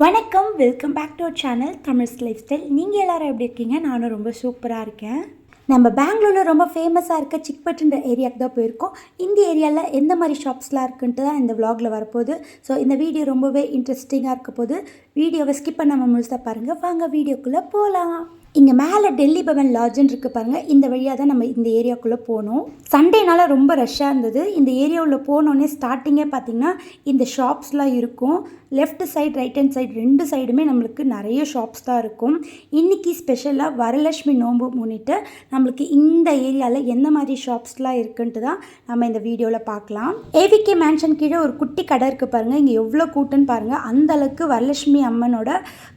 வணக்கம் welcome back to our channel Tamils life style நீங்கள் எல்லோரும் எப்படி இருக்கீங்க? நானும் ரொம்ப சூப்பராக இருக்கேன். நம்ம பெங்களூரில் ரொம்ப ஃபேமஸாக இருக்க சிக்பட்டுன்ற ஏரியாவுக்கு தான் போயிருக்கோம். இந்த ஏரியாவில் எந்த மாதிரி ஷாப்ஸ்லாம் இருக்குன்ட்டு தான் இந்த வ்ளாகில் வரப்போகுது. ஸோ இந்த வீடியோ ரொம்பவே இன்ட்ரெஸ்டிங்காக இருக்க போது வீடியோவை ஸ்கிப் பண்ணாமல் முழுசாக பாருங்கள் வாங்க வீடியோக்குள்ளே போகலாம் இங்கே மேலே டெல்லி பவன் லாட்ஜுன்னு இருக்கு பாருங்க. இந்த வழியாக தான் நம்ம இந்த ஏரியாக்குள்ளே போனோம். சண்டேனால ரொம்ப ரஷ்ஷாக இருந்தது. இந்த ஏரியாவில் போனோடனே ஸ்டார்டிங்கே பார்த்திங்கன்னா இந்த ஷாப்ஸ்லாம் இருக்கும். Left side right hand side ரெண்டு சைடுமே நம்மளுக்கு நிறைய ஷாப்ஸ் தான் இருக்கும். இன்றைக்கி ஸ்பெஷலாக வரலட்சுமி நோன்பு முன்னிட்டு நம்மளுக்கு இந்த ஏரியாவில் எந்த மாதிரி ஷாப்ஸ்லாம் இருக்குன்ட்டு தான் நம்ம இந்த வீடியோவில் பார்க்கலாம். ஏவிகே மேன்ஷன் கீழே ஒரு குட்டி கடை இருக்குது பாருங்கள் இங்கே எவ்வளோ கூட்டம்னு பாருங்கள் அந்த அளவுக்கு வரலட்சுமி அம்மனோட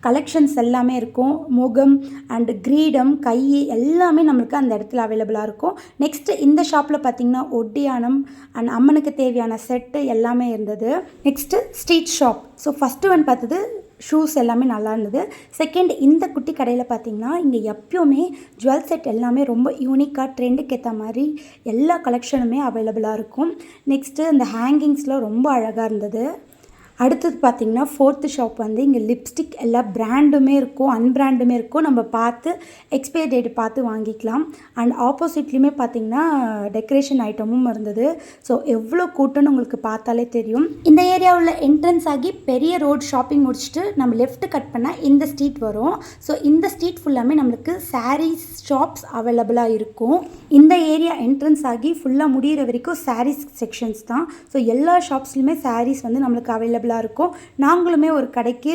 கலெக்ஷன்ஸ் எல்லாமே இருக்கும். முகம் அண்ட் கிரீடம் கை எல்லாமே நம்மளுக்கு அந்த இடத்துல அவைலபிளாக இருக்கும். நெக்ஸ்ட்டு இந்த ஷாப்பில் பார்த்தீங்கன்னா ஒட்டியானம் அண்ட் அம்மனுக்கு தேவையான செட்டு எல்லாமே இருந்தது. Next street shop so first one பார்த்தது ஷூஸ் எல்லாமே நல்லா இருந்தது. செகண்ட் இந்த குட்டி கடையில் பார்த்திங்கன்னா இங்கே எப்பயுமே ஜுவல் செட் எல்லாமே ரொம்ப யூனிக்காக ட்ரெண்டுக்கு ஏற்ற மாதிரி எல்லா கலெக்ஷனுமே அவைலபிளாக இருக்கும். நெக்ஸ்ட்டு இந்த ஹேங்கிங்ஸ்லாம் ரொம்ப அழகாக இருந்தது. அடுத்தது பார்த்தீங்கன்னா ஃபோர்த்து ஷாப் வந்து இங்கே லிப்ஸ்டிக் எல்லா பிராண்டுமே இருக்கும் அன்பிராண்டுமே இருக்கும். நம்ம பார்த்து எக்ஸ்பைரி டேட் பார்த்து வாங்கிக்கலாம். அண்ட் ஆப்போசிட்லேயுமே பார்த்தீங்கன்னா டெக்கரேஷன் ஐட்டமும் இருந்தது. ஸோ எவ்வளோ கூட்டம்னு உங்களுக்கு பார்த்தாலே தெரியும். இந்த ஏரியாவில் என்ட்ரன்ஸ் ஆகி பெரிய ரோட் ஷாப்பிங் முடிச்சுட்டு நம்ம லெஃப்ட் கட் பண்ணால் இந்த ஸ்ட்ரீட் வரும். ஸோ இந்த ஸ்ட்ரீட் ஃபுல்லாமே நம்மளுக்கு சாரீஸ் ஷாப்ஸ் அவைலபிளாக இருக்கும். இந்த ஏரியா என்ட்ரன்ஸ் ஆகி ஃபுல்லாக முடிகிற வரைக்கும் சாரீஸ் செக்ஷன்ஸ் தான். ஸோ எல்லா ஷாப்ஸ்லையுமே சாரீஸ் வந்து நம்மளுக்கு அவைலபிள் அவைலபிளாக இருக்கும். நாங்களுமே ஒரு கடைக்கு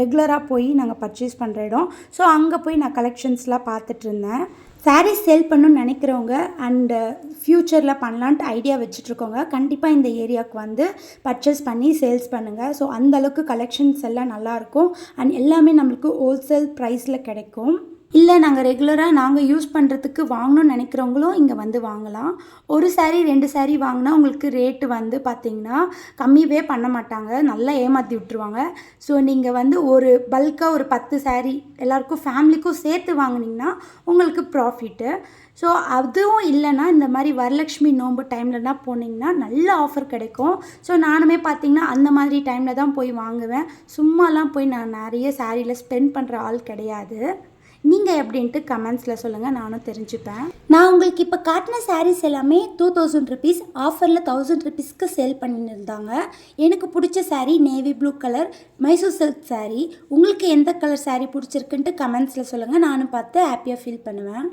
ரெகுலராக போய் நாங்கள் பர்ச்சேஸ் பண்ணுற இடம். ஸோ அங்கே போய் நான் கலெக்ஷன்ஸ்லாம் பார்த்துட்டு இருந்தேன். சாரீஸ் சேல் பண்ணணும்னு நினைக்கிறவங்க அண்டு ஃப்யூச்சரில் பண்ணலான்ட்டு ஐடியா வச்சுட்ருக்கோங்க கண்டிப்பாக இந்த ஏரியாவுக்கு வந்து பர்ச்சேஸ் பண்ணி சேல்ஸ் பண்ணுங்கள் ஸோ அந்தளவுக்கு கலெக்ஷன்ஸ் எல்லாம் நல்லாயிருக்கும் அண்ட் எல்லாமே நம்மளுக்கு ஹோல்சேல் ப்ரைஸில் கிடைக்கும். இல்லை நாங்கள் ரெகுலராக நாங்கள் யூஸ் பண்ணுறதுக்கு வாங்கணும்னு நினைக்கிறவங்களும் இங்கே வந்து வாங்கலாம். ஒரு சாரீ ரெண்டு சாரீ வாங்கினா உங்களுக்கு ரேட்டு வந்து பார்த்தீங்கன்னா கம்மியவே பண்ண மாட்டாங்க. நல்லா ஏமாற்றி விட்டுருவாங்க. ஸோ நீங்கள் வந்து ஒரு பல்காக ஒரு பத்து சாரீ எல்லாருக்கும் ஃபேமிலிக்கும் சேர்த்து வாங்குனீங்கன்னா உங்களுக்கு ப்ராஃபிட்டு ஸோ அதுவும் இல்லைன்னா இந்த மாதிரி வரலட்சுமி நோன்பு டைம்லனா போனீங்கன்னா நல்ல ஆஃபர் கிடைக்கும். ஸோ நானுமே பார்த்தீங்கன்னா அந்த மாதிரி டைமில் தான் போய் வாங்குவேன். சும்மாலாம் போய் நான் நிறைய சாரியில் ஸ்பெண்ட் பண்ணுற ஆள் கிடையாது. நீங்கள் எப்படின்ட்டு கமெண்ட்ஸில் சொல்லுங்கள் நானும் தெரிஞ்சுப்பேன். நான் உங்களுக்கு இப்போ காட்டின சாரீஸ் எல்லாமே டூ தௌசண்ட் ருபீஸ் ஆஃபரில் தௌசண்ட் ருபீஸ்க்கு சேல் பண்ணியிருந்தாங்க. எனக்கு பிடிச்ச sari navy blue colour Mysore silk sari உங்களுக்கு எந்த கலர் சாரீ பிடிச்சிருக்குன்ட்டு கமெண்ட்ஸில் சொல்லுங்கள் நானும் பார்த்து ஹாப்பியாக ஃபீல் பண்ணுவேன்.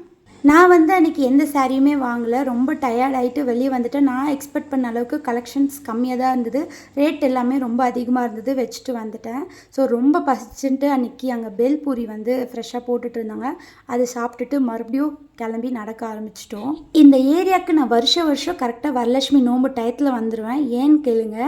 நான் வந்து அன்றைக்கி எந்த சாரியுமே வாங்கலை. ரொம்ப டயர்ட் ஆகிட்டு வெளியே வந்துட்டேன். நான் எக்ஸ்பெக்ட் பண்ண அளவுக்கு கலெக்ஷன்ஸ் கம்மியாக தான் இருந்தது. ரேட் எல்லாமே ரொம்ப அதிகமாக இருந்தது. வச்சுட்டு வந்துட்டேன். ஸோ ரொம்ப பசிச்சுட்டு அன்றைக்கி அங்கே பேல்பூரி வந்து ஃப்ரெஷ்ஷாக போட்டுட்டு இருந்தாங்க. அதை சாப்பிட்டுட்டு மறுபடியும் கிளம்பி நடக்க ஆரம்பிச்சிட்டோம். இந்த ஏரியாவுக்கு நான் வருஷ வருஷம் கரெக்டாக வரலட்சுமி நோம்பு டயத்தில் வந்துடுவேன் ஏன்னு கேளுங்க.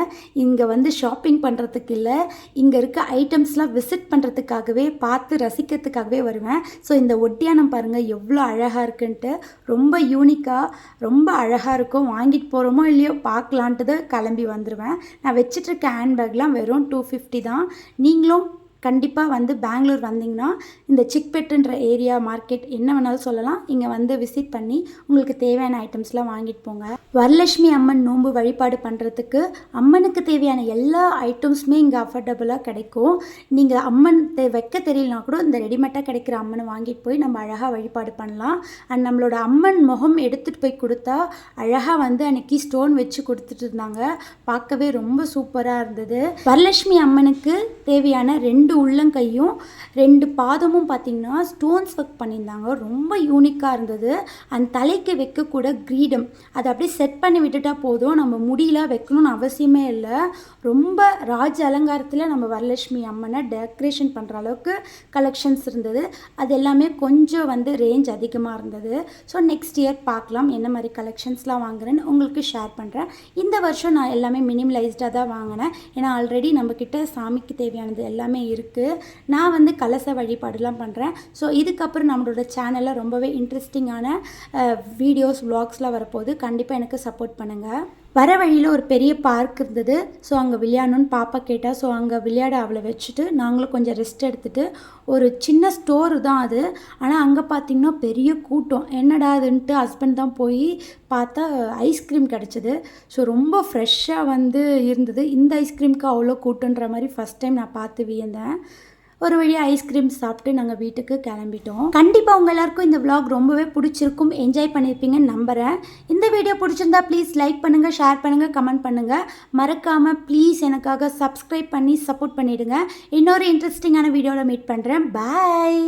இங்கே வந்து ஷாப்பிங் பண்ணுறதுக்கு இல்லை. இங்கே இருக்க ஐட்டம்ஸ்லாம் விசிட் பண்ணுறதுக்காகவே பார்த்து ரசிக்கிறதுக்காகவே வருவேன். ஸோ இந்த ஒட்டியானம் பாருங்கள் எவ்வளோ அழகாக இருக்குன்ட்டு ரொம்ப யூனிக்காக ரொம்ப அழகாக இருக்கும். வாங்கிட்டு போகிறோமோ இல்லையோ பார்க்கலான்ட்டு தான் கிளம்பி வந்துடுவேன் நான் வச்சிட்ருக்க ஹேண்ட்பேக்லாம் வெறும் டூ ஃபிஃப்டி தான். நீங்களும் கண்டிப்பாக வந்து பெங்களூர் வந்தீங்கன்னா இந்த சிக்பெட்டுன்ற ஏரியா மார்க்கெட் என்ன வேணாலும் சொல்லலாம். இங்கே வந்து விசிட் பண்ணி உங்களுக்கு தேவையான ஐட்டம்ஸ்லாம் வாங்கிட்டு போங்க. வரலட்சுமி அம்மன் நோன்பு வழிபாடு பண்ணுறதுக்கு அம்மனுக்கு தேவையான எல்லா ஐட்டம்ஸுமே இங்கே அஃபோர்டபுளாக கிடைக்கும். நீங்கள் அம்மன் வைக்க தெரியலனா கூட இந்த ரெடிமேட்டாக கிடைக்கிற அம்மனை வாங்கிட்டு போய் நம்ம அழகாக வழிபாடு பண்ணலாம். அண்ட் நம்மளோட அம்மன் முகம் எடுத்துகிட்டு போய் கொடுத்தா அழகாக வந்து அன்னைக்கு ஸ்டோன் வச்சு கொடுத்துட்டு இருந்தாங்க. பார்க்கவே ரொம்ப சூப்பராக இருந்தது. வரலட்சுமி அம்மனுக்கு தேவையான ரெண்டு உள்ளங்கையும் ரெண்டு பாதமும் பார்த்திங்கன்னா ஸ்டோன்ஸ் ஒர்க் பண்ணியிருந்தாங்க. ரொம்ப யூனிக்காக இருந்தது. அந்த தலைக்கு வைக்கக்கூட கிரீடம். அதை அப்படியே செட் பண்ணி விட்டுட்டா போதும். நம்ம முடியல வைக்கணும்னு அவசியமே இல்லை. ரொம்ப ராஜ அலங்காரத்தில் நம்ம வரலட்சுமி அம்மனை டெக்கரேஷன் பண்ணுற அளவுக்கு கலெக்ஷன்ஸ் இருந்தது. அது எல்லாமே கொஞ்சம் வந்து ரேஞ்ச் அதிகமாக இருந்தது. ஸோ நெக்ஸ்ட் இயர் பார்க்கலாம். என்ன மாதிரி கலெக்ஷன்ஸ்லாம் வாங்குறேன்னு உங்களுக்கு ஷேர் பண்ணுறேன் இந்த வருஷம் நான் எல்லாமே மினிமலைஸ்டாக தான் வாங்கினேன். ஏன்னா ஆல்ரெடி நம்மக்கிட்ட சாமிக்கு தேவையானது எல்லாமே இருக்குது நான் வந்து கலச வழிபாடுலாம் பண்ணுறேன் ஸோ இதுக்கப்புறம் நம்மளோட சேனலில் ரொம்பவே இன்ட்ரெஸ்டிங்கான வீடியோஸ் வ்ளாக்ஸ்லாம் வரப்போகுது. கண்டிப்பாக எனக்கு சப்போர்ட் பண்ணுங்கள் வர வழியில் ஒரு பெரிய பார்க் இருந்தது. ஸோ அங்கே விளையாடணும்னு பாப்பா கேட்டால் ஸோ அங்கே விளையாட அவளை வச்சுட்டு நாங்களும் கொஞ்சம் ரெஸ்ட் எடுத்துட்டு ஒரு சின்ன ஸ்டோர் தான் அது. ஆனால் அங்கே பார்த்தீங்கன்னா பெரிய கூட்டம். என்னடா அதுன்ட்டு ஹஸ்பண்ட் தான் போய் பார்த்தா ஐஸ்கிரீம் கிடச்சிது. ஸோ ரொம்ப ஃப்ரெஷ்ஷாக வந்து இருந்தது. இந்த ஐஸ்கிரீமுக்கு அவ்வளோ கூட்டன்ற மாதிரி ஃபஸ்ட் டைம் நான் பார்த்து வியந்தேன். ஒரு வழியாக ஐஸ்கிரீம் சாப்பிட்டு நாங்கள் வீட்டுக்கு கிளம்பிட்டோம். கண்டிப்பாக உங்கள் எல்லாருக்கும் இந்த விளாக் ரொம்பவே பிடிச்சிருக்கும். என்ஜாய் பண்ணியிருப்பீங்கன்னு நம்புகிறேன் இந்த வீடியோ பிடிச்சிருந்தா ப்ளீஸ் லைக் பண்ணுங்கள் ஷேர் பண்ணுங்கள் கமெண்ட் பண்ணுங்கள் மறக்காமல் ப்ளீஸ் எனக்காக சப்ஸ்கிரைப் பண்ணி சப்போர்ட் பண்ணிவிடுங்க இன்னொரு இன்ட்ரெஸ்டிங்கான வீடியோவில் மீட் பண்ணுறேன் பாய்